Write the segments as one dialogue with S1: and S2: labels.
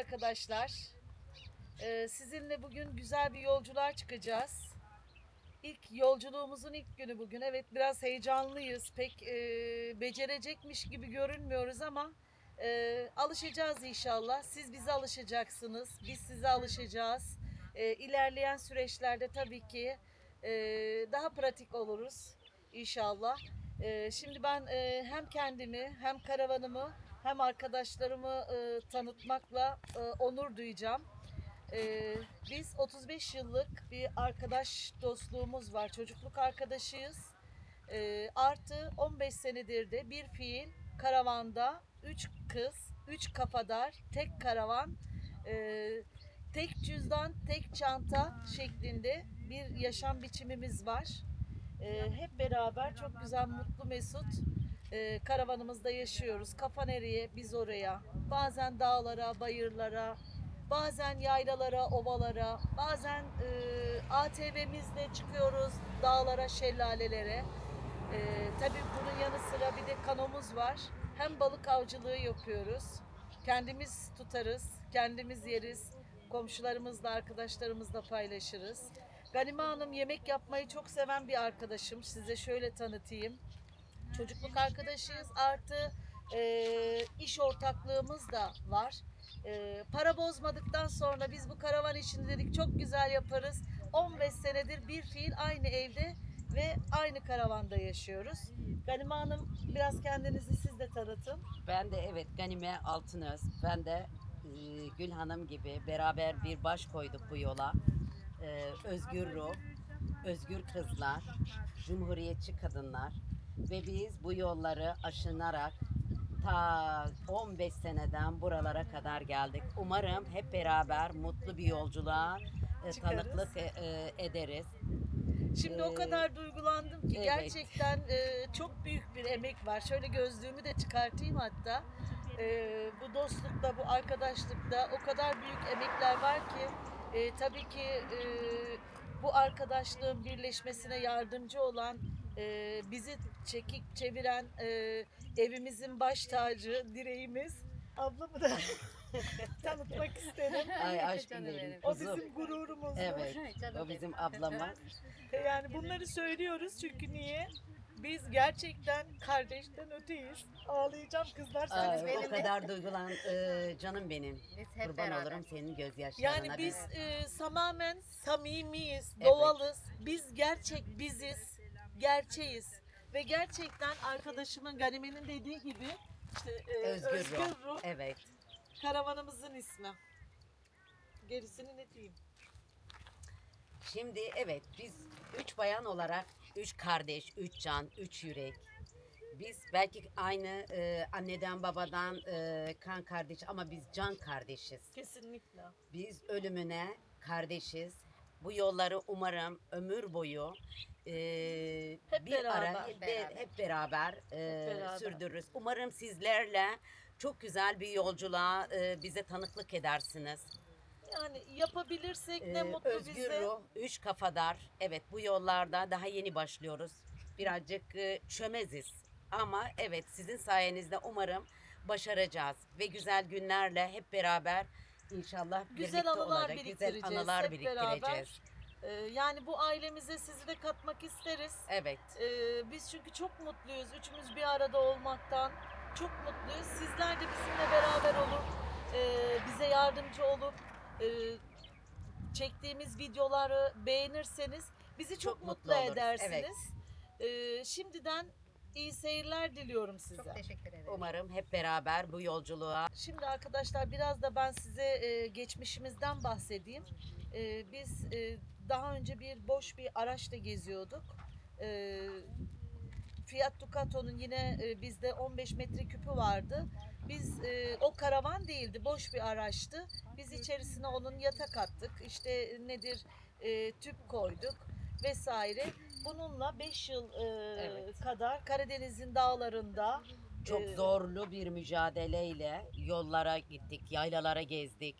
S1: arkadaşlar. Ee, sizinle bugün güzel bir yolculuğa çıkacağız. İlk yolculuğumuzun ilk günü bugün. Evet biraz heyecanlıyız. Pek e, becerecekmiş gibi görünmüyoruz ama e, alışacağız inşallah. Siz bize alışacaksınız. Biz size alışacağız. E, ilerleyen süreçlerde tabii ki e, daha pratik oluruz inşallah. E, şimdi ben e, hem kendimi hem karavanımı hem arkadaşlarımı e, tanıtmakla e, onur duyacağım. E, biz 35 yıllık bir arkadaş dostluğumuz var. Çocukluk arkadaşıyız. E, artı 15 senedir de bir fiil karavanda 3 kız, 3 kafadar, tek karavan, e, tek cüzdan, tek çanta şeklinde bir yaşam biçimimiz var. E, hep beraber çok güzel, mutlu, mesut e, karavanımızda yaşıyoruz. Kafa nereye, biz oraya. Bazen dağlara, bayırlara, bazen yaylalara, ovalara, bazen e, ATV'mizle çıkıyoruz dağlara, şelalelere. E, tabii bunun yanı sıra bir de kanomuz var. Hem balık avcılığı yapıyoruz. Kendimiz tutarız, kendimiz yeriz. Komşularımızla, arkadaşlarımızla paylaşırız. Ganime Hanım yemek yapmayı çok seven bir arkadaşım. Size şöyle tanıtayım. Çocukluk arkadaşıyız. Artı e, iş ortaklığımız da var. E, para bozmadıktan sonra biz bu karavan işini dedik çok güzel yaparız. 15 senedir bir fiil aynı evde ve aynı karavanda yaşıyoruz. Ganime Hanım biraz kendinizi siz de tanıtın.
S2: Ben de evet Ganime Altınöz. Ben de e, Gül Hanım gibi beraber bir baş koyduk bu yola. E, özgür ruh, özgür kızlar, cumhuriyetçi kadınlar ve biz bu yolları aşınarak ta 15 seneden buralara kadar geldik. Umarım hep beraber mutlu bir yolculuğa e,
S1: Çıkarız.
S2: tanıklık e, e, ederiz.
S1: Şimdi o
S2: Ee,
S1: kadar duygulandım ki
S2: evet.
S1: gerçekten e, çok büyük bir emek var. Şöyle gözlüğümü de çıkartayım hatta. E, bu dostlukta, bu arkadaşlıkta o kadar büyük emekler var ki e, tabii ki e, bu arkadaşlığın birleşmesine yardımcı olan e, bizi çekik çeviren e, evimizin baş tacı, direğimiz ablamı da tanıtmak isterim.
S2: Ay aşkım benim.
S1: O
S2: kuzum.
S1: bizim gururumuz.
S2: Evet, o bizim ablamız.
S1: Yani bunları söylüyoruz çünkü niye? Biz gerçekten kardeşten öteyiz. Ağlayacağım kızlar
S2: Ay,
S1: seniz
S2: o
S1: benim.
S2: kadar duygulan e, canım benim.
S3: Biz hep
S2: Kurban
S3: beraber.
S2: olurum senin gözyaşlarına.
S1: Yani biz e, tamamen samimiyiz,
S2: Evet.
S1: doğalız. Biz gerçek biziz, gerçeğiz. Ve gerçekten arkadaşımın Ganime'nin dediği gibi işte e,
S2: özgür,
S1: özgür,
S2: ruh.
S1: ruh
S2: Evet.
S1: karavanımızın ismi. Gerisini ne diyeyim?
S2: Şimdi evet biz üç bayan olarak üç kardeş, üç can, üç yürek. Biz belki aynı e, anneden babadan e, kan kardeş ama biz can kardeşiz.
S1: Kesinlikle.
S2: Biz ölümüne kardeşiz. Bu yolları umarım ömür boyu e,
S1: Hep
S2: bir
S1: beraber.
S2: ara hep, be-
S3: Beraber.
S2: hep beraber, e,
S1: beraber.
S2: sürdürürüz. Umarım sizlerle çok güzel bir yolculuğa e, bize tanıklık edersiniz.
S1: Yani yapabilirsek ne
S2: Ee,
S1: mutlu
S2: özgür
S1: bize.
S2: ruh, üç kafadar. Evet bu yollarda daha yeni başlıyoruz. Birazcık e, çömeziz. Ama evet sizin sayenizde umarım başaracağız. Ve güzel günlerle hep beraber inşallah
S1: Güzel
S2: birlikte
S1: anılar
S2: olacak. Güzel anılar
S1: hep
S2: biriktireceğiz.
S1: beraber. Ee, yani bu ailemize sizi de katmak isteriz.
S2: Evet.
S1: Ee, biz çünkü çok mutluyuz. Üçümüz bir arada olmaktan çok mutluyuz. Sizler de bizimle beraber olup e, bize yardımcı olup e, çektiğimiz videoları beğenirseniz bizi çok,
S2: Çok
S1: mutlu,
S2: mutlu
S1: edersiniz. Ee, şimdiden iyi seyirler diliyorum size.
S3: Çok teşekkür ederim.
S2: Umarım hep beraber bu yolculuğa
S1: Şimdi arkadaşlar biraz da ben size e, geçmişimizden bahsedeyim. E, biz e, daha önce bir boş bir araçla geziyorduk. E, Fiat Ducato'nun yine e, bizde 15 metreküpü vardı. Biz e, o karavan değildi, boş bir araçtı. Biz içerisine onun yatak attık. İşte nedir e, tüp koyduk vesaire. Bununla 5 yıl e,
S2: Evet.
S1: kadar Karadeniz'in dağlarında
S2: çok
S1: Ee,
S2: zorlu bir mücadeleyle yollara gittik, yaylalara gezdik.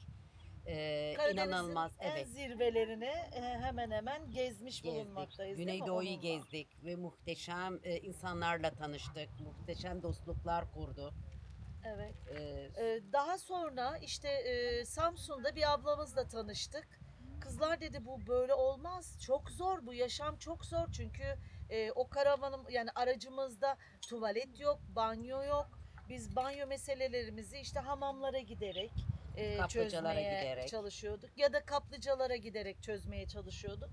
S1: Karadeniz'in
S2: inanılmaz
S1: en
S2: evet.
S1: zirvelerini e, hemen hemen gezmiş
S2: gezdik.
S1: bulunmaktayız.
S2: Güneydoğu'yu gezdik ve muhteşem e, insanlarla tanıştık. Muhteşem dostluklar kurduk.
S1: Evet.
S2: Ee,
S1: Ee, daha sonra işte e, Samsun'da bir ablamızla tanıştık. Kızlar dedi bu böyle olmaz. Çok zor bu yaşam çok zor çünkü e, o karavanım yani aracımızda tuvalet yok, banyo yok. Biz banyo meselelerimizi işte hamamlara giderek e,
S2: Kaplıcalara
S1: çözmeye
S2: giderek.
S1: çalışıyorduk ya da kaplıcalara giderek çözmeye çalışıyorduk.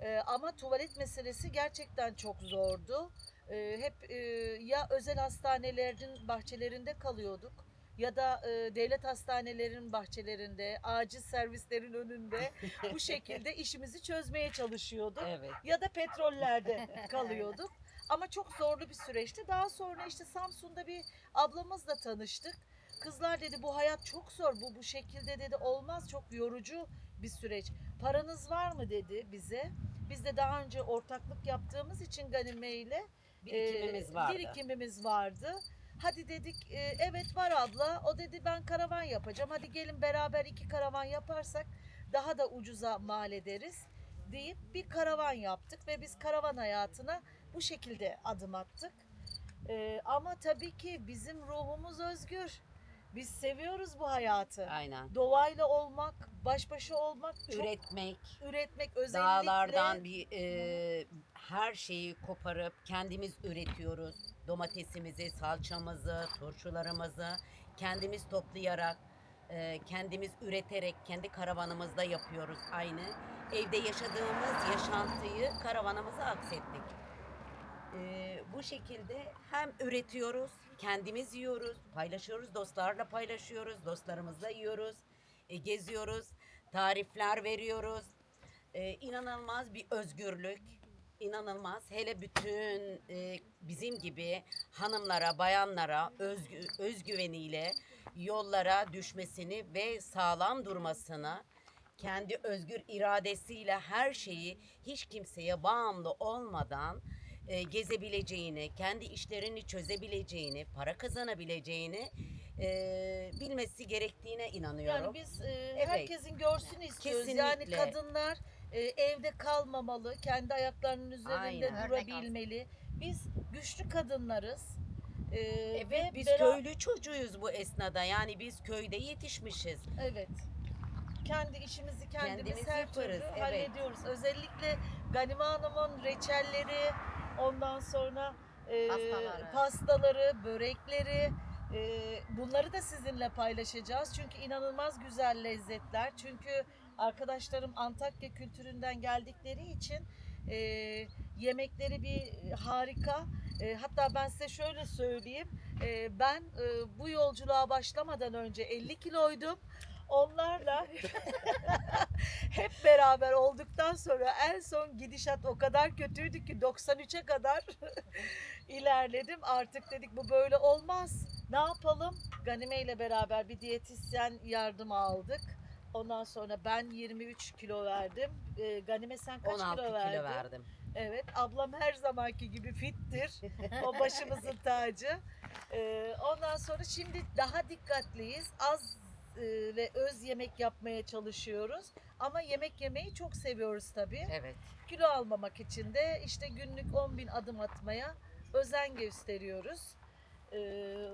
S1: E, ama tuvalet meselesi gerçekten çok zordu. E, hep e, ya özel hastanelerin bahçelerinde kalıyorduk ya da e, devlet hastanelerinin bahçelerinde, acil servislerin önünde bu şekilde işimizi çözmeye çalışıyorduk.
S2: evet.
S1: Ya da petrollerde kalıyorduk. Ama çok zorlu bir süreçti. Daha sonra işte Samsun'da bir ablamızla tanıştık. Kızlar dedi bu hayat çok zor. Bu bu şekilde dedi olmaz. Çok yorucu bir süreç. Paranız var mı dedi bize. Biz de daha önce ortaklık yaptığımız için Ganime ile
S2: Birikimimiz
S1: ee,
S2: vardı.
S1: Birikimimiz vardı. Hadi dedik e, evet var abla. O dedi ben karavan yapacağım. Hadi gelin beraber iki karavan yaparsak daha da ucuza mal ederiz deyip bir karavan yaptık ve biz karavan hayatına bu şekilde adım attık. Ee, ama tabii ki bizim ruhumuz özgür. Biz seviyoruz bu hayatı.
S2: Aynen.
S1: Doğayla olmak, baş başa olmak, çok
S2: Üretmek,
S1: üretmek özellikle
S2: dağlardan bir e, her şeyi koparıp kendimiz üretiyoruz. Domatesimizi, salçamızı, turşularımızı kendimiz toplayarak, e, kendimiz üreterek kendi karavanımızda yapıyoruz aynı. Evde yaşadığımız yaşantıyı karavanımıza aksettik. E, bu şekilde hem üretiyoruz, kendimiz yiyoruz, paylaşıyoruz, dostlarla paylaşıyoruz, dostlarımızla yiyoruz, e, geziyoruz, tarifler veriyoruz. E, inanılmaz bir özgürlük, inanılmaz. Hele bütün e, bizim gibi hanımlara, bayanlara özgü, özgüveniyle yollara düşmesini ve sağlam durmasını, kendi özgür iradesiyle her şeyi hiç kimseye bağımlı olmadan e, gezebileceğini, kendi işlerini çözebileceğini, para kazanabileceğini e, bilmesi gerektiğine inanıyorum.
S1: Yani biz e,
S2: Evet.
S1: herkesin görsün istiyoruz. Yani
S2: Kesinlikle.
S1: kadınlar e, evde kalmamalı, kendi ayaklarının üzerinde
S2: Aynen.
S1: durabilmeli. Biz güçlü kadınlarız. E,
S2: Evet
S1: ve
S2: biz
S1: bera-
S2: köylü çocuğuyuz bu esnada. Yani biz köyde yetişmişiz.
S1: Evet. Kendi işimizi kendimiz,
S2: Kendimiz
S1: her
S2: yaparız,
S1: türlü
S2: evet.
S1: hallediyoruz. Özellikle Ganime Hanım'ın reçelleri, ondan sonra e,
S3: Pastaları.
S1: pastaları, börekleri, e, bunları da sizinle paylaşacağız. Çünkü inanılmaz güzel lezzetler. Çünkü arkadaşlarım Antakya kültüründen geldikleri için e, yemekleri bir harika. E, hatta ben size şöyle söyleyeyim. E, ben e, bu yolculuğa başlamadan önce 50 kiloydum. Onlarla hep beraber olduktan sonra en son gidişat o kadar kötüydü ki 93'e kadar ilerledim. Artık dedik bu böyle olmaz. Ne yapalım? Ganime ile beraber bir diyetisyen yardımı aldık. Ondan sonra ben 23 kilo verdim. Ee, Ganime sen kaç
S2: 16
S1: kilo
S2: kilo,
S1: verdin?
S2: verdim.
S1: Evet, ablam her zamanki gibi fittir. O başımızın tacı. Ee, ondan sonra şimdi daha dikkatliyiz. Az e, ve öz yemek yapmaya çalışıyoruz. Ama yemek yemeyi çok seviyoruz tabii.
S2: Evet.
S1: Kilo almamak için de işte günlük 10 bin adım atmaya özen gösteriyoruz. Ee,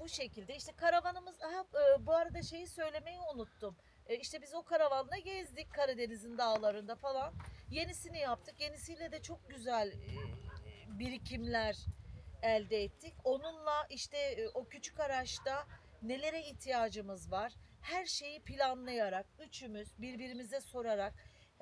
S1: bu şekilde işte karavanımız aha, e, bu arada şeyi söylemeyi unuttum. E, işte biz o karavanla gezdik Karadeniz'in dağlarında falan. Yenisini yaptık. Yenisiyle de çok güzel e, birikimler elde ettik. Onunla işte e, o küçük araçta nelere ihtiyacımız var? Her şeyi planlayarak, üçümüz birbirimize sorarak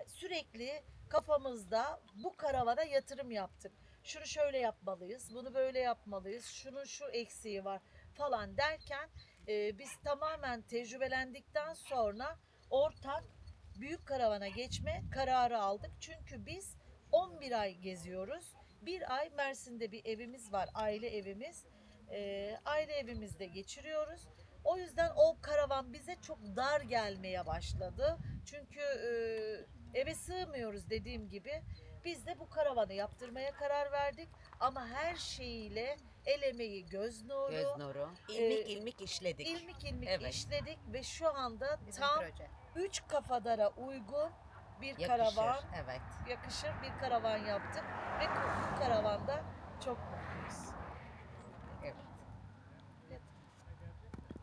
S1: sürekli kafamızda bu karavana yatırım yaptık. Şunu şöyle yapmalıyız, bunu böyle yapmalıyız, şunun şu eksiği var falan derken e, biz tamamen tecrübelendikten sonra ortak büyük karavana geçme kararı aldık. Çünkü biz 11 ay geziyoruz. Bir ay Mersin'de bir evimiz var, aile evimiz. E, aile evimizde geçiriyoruz. O yüzden o karavan bize çok dar gelmeye başladı. Çünkü e, eve sığmıyoruz dediğim gibi. Biz de bu karavanı yaptırmaya karar verdik. Ama her şeyiyle el emeği, göz nuru,
S2: Göz nuru. İlmik
S1: Ee,
S2: ilmik işledik.
S1: ilmik ilmik
S2: Evet.
S1: işledik ve şu anda
S3: Bizim
S1: tam
S3: proje.
S1: üç kafadara uygun bir
S2: Yakışır.
S1: karavan
S2: Evet.
S1: yakışır bir karavan yaptık ve bu karavanda çok mutluyuz.